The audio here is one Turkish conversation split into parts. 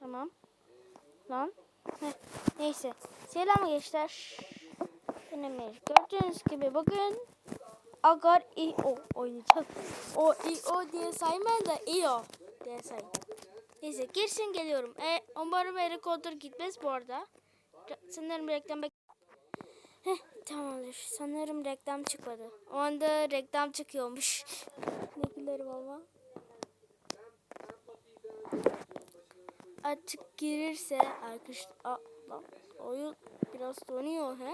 Tamam. Lan. Heh, neyse. Selam gençler. Ben Emir. Gördüğünüz gibi bugün Agar İO oynayacağız. O İO diye saymayın da İO diye say. Neyse girsin geliyorum. E, umarım helikopter gitmez bu arada. Sanırım reklam bek... Heh, tamamdır. Sanırım reklam çıkmadı. O anda reklam çıkıyormuş. ne gülerim ama. Açık girirse arkadaşlar oyun biraz donuyor he.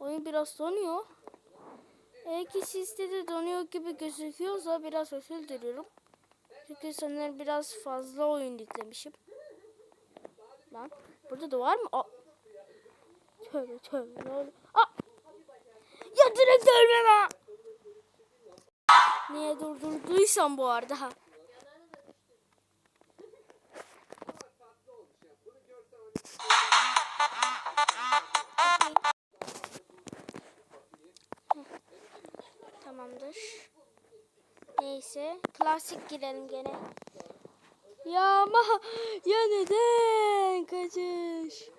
Oyun biraz donuyor. Eğer ki sizde de donuyor gibi gözüküyorsa biraz özür diliyorum. Çünkü sanırım biraz fazla oyun yüklemişim. Lan burada da var mı? Aa. Tövbe tövbe ne? Aa. Ya direkt ölmem ha. Niye durdurduysam bu arada ha. Neyse. Klasik girelim gene. Ya ama ya neden kaçış?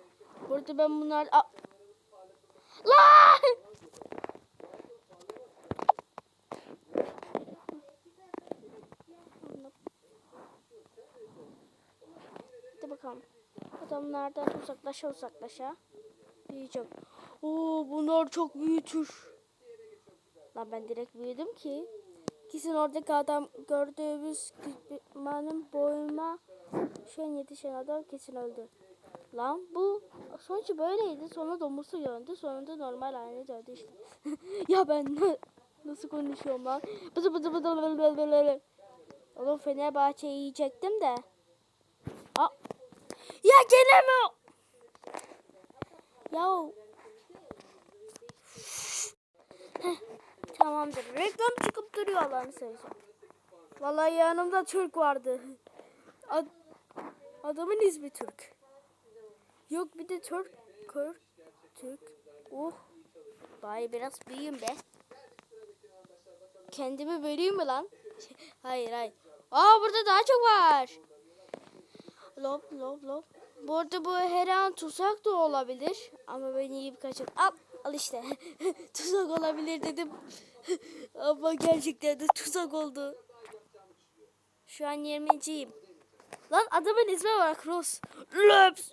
Burada ben bunlar... Aa! Lan! Hadi bakalım. Adamlardan uzaklaşa uzaklaşa. Büyüyeceğim. Oo bunlar çok büyütür. Lan ben direkt büyüdüm ki. Kesin oradaki adam gördüğümüz benim boyuma şu an yetişen adam kesin öldü. Lan bu sonucu böyleydi. Sonra domuzu döndü. Sonunda normal haline döndü işte. ya ben na- nasıl konuşuyorum lan? Bıdı bıdı bıdı bıdı bıdı bıdı. Oğlum Fenerbahçe'yi yiyecektim de. Aa. Ya gene mi? Ya Tamamdır. Reklam çıkıp duruyor Allah'ını seversen. Vallahi yanımda Türk vardı. Ad- adamın ismi Türk. Yok bir de Türk. Kür. Türk. Oh. Bari biraz büyüyeyim be. Kendimi böleyim mi lan? hayır hayır. Aa burada daha çok var. Lop lop lop. Bu arada bu her an tuzak da olabilir. Ama ben yiyip kaçın. Al, al işte. tuzak olabilir dedim. Ama gerçekten de tuzak oldu. Şu an 20'ciyim. Lan adamın ismi var Cross. Löps.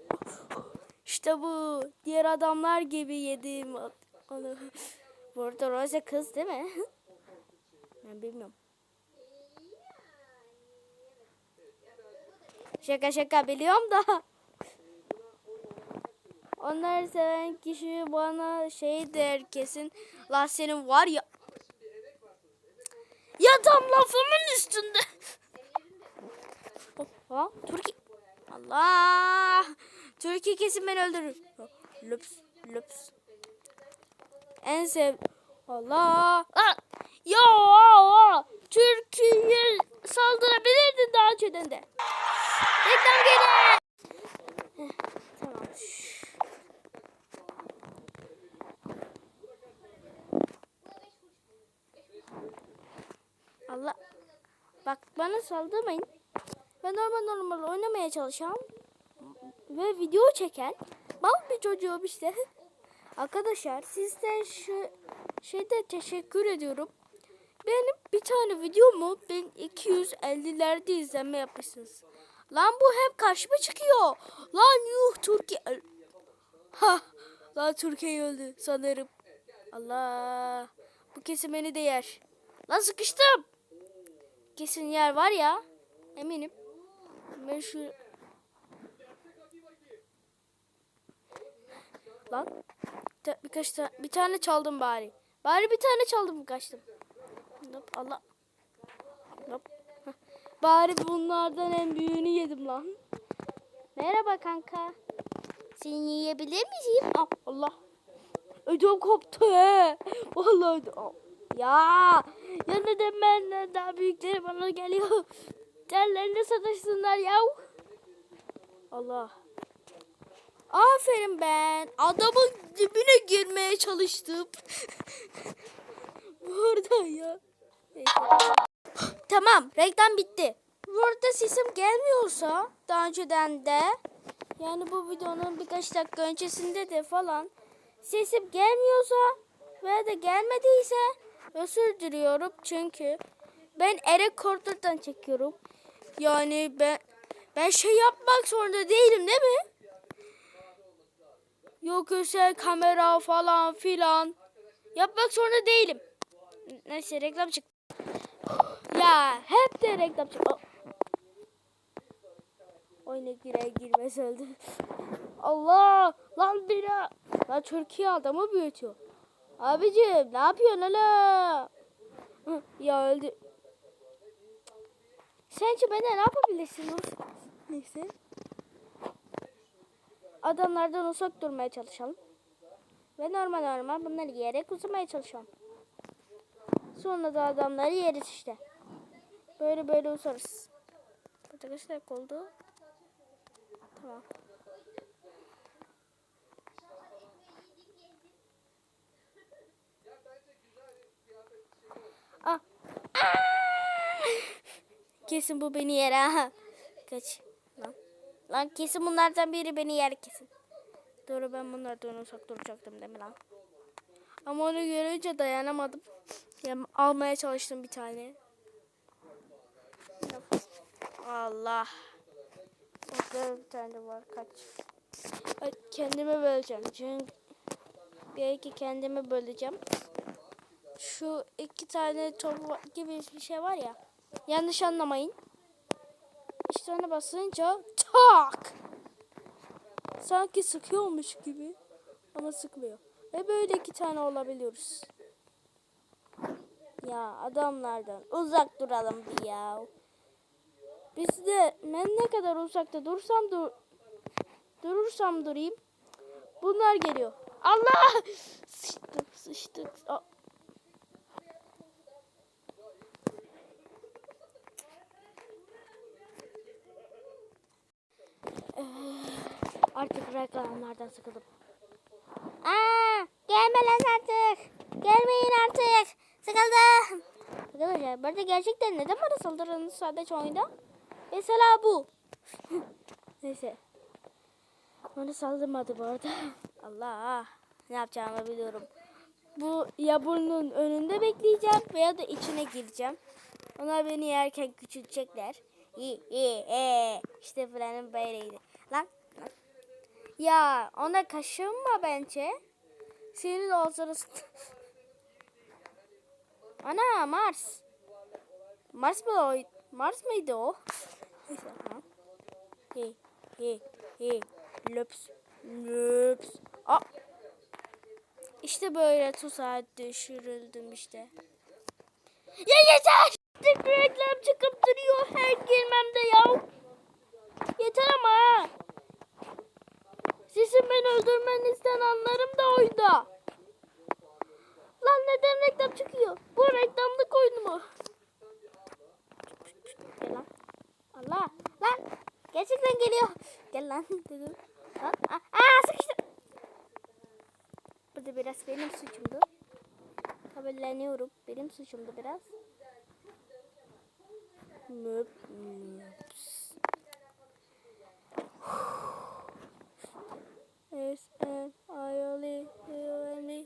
İşte bu. Diğer adamlar gibi yedim onu. Bu arada Rose kız değil mi? ben bilmiyorum. Şaka şaka biliyorum da. Onları seven kişi bana şey der kesin. La senin var ya. Ya tam lafımın üstünde. Ha, Türkiye. Allah. Türkiye kesin beni öldürür. Lüps, lüps. En sev... Allah. Lan. Ya. Türkiye saldırabilirdin daha önceden de. Reklam geliyor. Heh, Tamam. Allah. Bak bana saldırmayın. Ben normal normal oynamaya çalışan ve video çeken mal bir çocuğum işte. Arkadaşlar sizde şu şeyde teşekkür ediyorum. Benim bir tane videomu ben 250'lerde izlenme yapmışsınız. Lan bu hep karşıma çıkıyor. Lan yuh Türkiye. Ha, lan Türkiye öldü sanırım. Allah. Bu kesin beni de yer. Lan sıkıştım. Kesin yer var ya. Eminim. Ben şu... Lan. Ta- birkaç tane, bir tane çaldım bari. Bari bir tane çaldım kaçtım. Hop, Allah. Hop. Bari bunlardan en büyüğünü yedim lan. Merhaba kanka. Seni yiyebilir miyim? Ah, Allah. Ödüm koptu he. Vallahi ödüm. Ya. Ya neden benden daha büyükleri bana geliyor? Derlerine sataşsınlar ya. Allah. Aferin ben. Adamın dibine girmeye çalıştım. Burada ya. Tamam reklam bitti. burada sesim gelmiyorsa daha önceden de yani bu videonun birkaç dakika öncesinde de falan sesim gelmiyorsa veya da gelmediyse özür diliyorum çünkü ben e-recorder'dan çekiyorum. Yani ben ben şey yapmak zorunda değilim değil mi? Yok özel kamera falan filan. Yapmak zorunda değilim. Neyse reklam çık. Ya hep de reklam çık. Oh. Oyuna girer girmez öldü. Allah! Lan bira! Lan Türkiye adamı büyütüyor. Abicim ne yapıyorsun hala? Ya öldü. Sence bana ne yapabilirsin? Neyse. Adamlardan uzak durmaya çalışalım. Ve normal normal bunları yiyerek uzamaya çalışalım. Sonra da adamları yeriz işte. Böyle böyle uzarız. Arkadaşlar oldu. Tamam. Ah. Ah! Kesin bu beni yer ha. Kaç. Lan. Lan kesin bunlardan biri beni yer kesin. Doğru ben bunlardan uzak duracaktım değil mi lan? Ama onu görünce dayanamadım. Yani almaya çalıştım bir tane. Allah. Orada bir tane var kaç. Ay, kendime böleceğim. Çünkü belki kendime böleceğim. Şu iki tane top gibi bir şey var ya. Yanlış anlamayın. İşte ona basınca tak. Sanki sıkıyormuş gibi. Ama sıkmıyor. Ve böyle iki tane olabiliyoruz. Ya adamlardan uzak duralım bir ya. Biz de ben ne kadar uzakta dursam dur durursam durayım. Bunlar geliyor. Allah! Sıçtık sıçtık. Aa. Ee, Artık reklamlardan sıkıldım. Aa, gelme lan artık. Gelmeyin artık. Sıkıldım. Arkadaşlar burada gerçekten neden bana saldırıyorsunuz sadece oyunda? Mesela bu. Neyse. Bana saldırmadı bu arada. Allah. Ne yapacağımı biliyorum. Bu ya burnun önünde bekleyeceğim veya da içine gireceğim. Onlar beni yerken küçültecekler. İyi iyi iyi. İşte planım böyleydi. Lan. lan. Ya ona kaşınma bence. Senin ağzını Ana Mars. Mars mı o? Mars mıydı o? Hey hey hey. Löps. Löps. Aa. İşte böyle tuzağa düşürüldüm işte. Ya yeter! Tek reklam çıkıp duruyor her girmemde ya. Yeter ama ha. Sizin beni öldürmenizden anlarım da oyunda. Lan neden reklam çıkıyor? Bu reklamlık oyun mu? Gel lan. Allah. Lan. Gerçekten geliyor. Gel lan dedim. Aa, aa sıkıştım. Burada biraz benim suçumdu. Kabulleniyorum. Benim suçumdu biraz. Möp, möps. S M I O L U N E.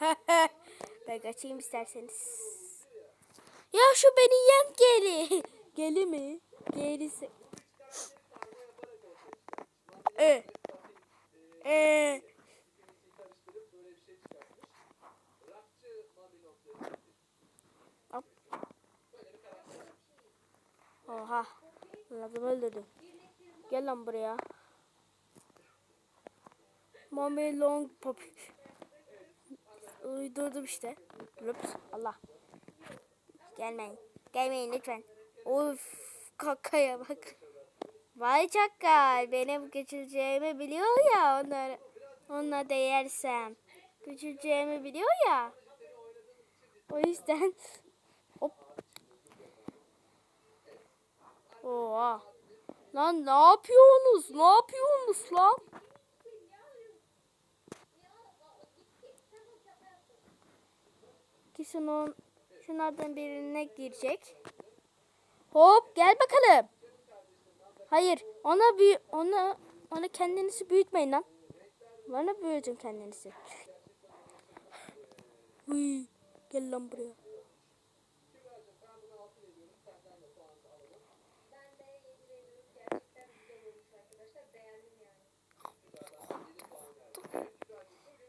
Ben kaçayım isterseniz. Ya şu beni yen geli. Geli mi? Gerisi. E. E. Hop. Oha. Lazım öldürdüm. Gel lan buraya. Mami long pop. Uydurdum işte. Ups. Allah. Gelmeyin. Gelmeyin lütfen. Of kakaya bak. Vay çakal. Benim küçüleceğimi biliyor ya onlar. Onunla değersem. Küçüleceğimi biliyor ya. O yüzden. Hop. Oha. Lan ne yapıyorsunuz? Ne yapıyorsunuz lan? Kesin on şunlardan birine girecek. Hop gel bakalım. Hayır ona büyü ona ona kendinizi büyütmeyin lan. Bana büyütün kendinizi. Uy, gel lan buraya.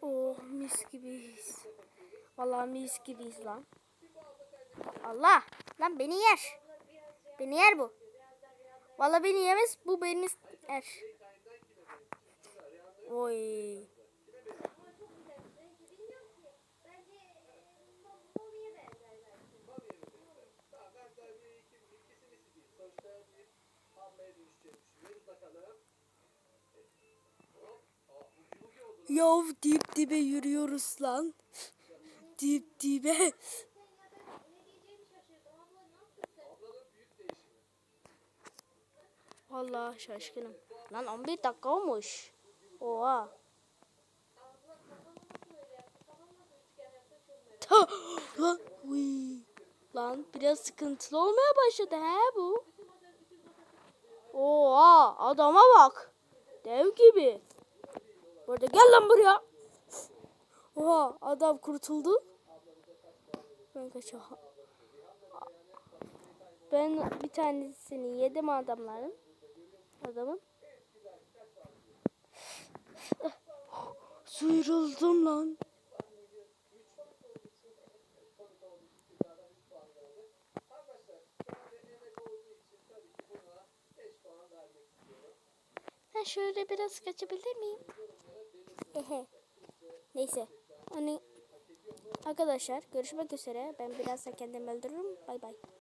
Oh mis gibiyiz. Vallahi mis gibiyiz lan. Allah lan beni yer. Beni yer bu. Vallahi beni yemez bu beni yer. Oy. Yav dip dibe yürüyoruz lan. Dip dibe. Vallahi şaşkınım. Lan 11 dakika olmuş. Oha. Ta- lan, lan biraz sıkıntılı olmaya başladı he bu. Oha adama bak. Dev gibi. Burada gel lan buraya. Oha adam kurtuldu. Ben kaçıyorum. Ben bir tanesini yedim adamların. Adamın. Sıyrıldım lan. Ben şöyle biraz kaçabilir miyim? Ehe. Neyse. Hani arkadaşlar görüşmek üzere. Ben birazdan kendimi öldürürüm. Bay bay.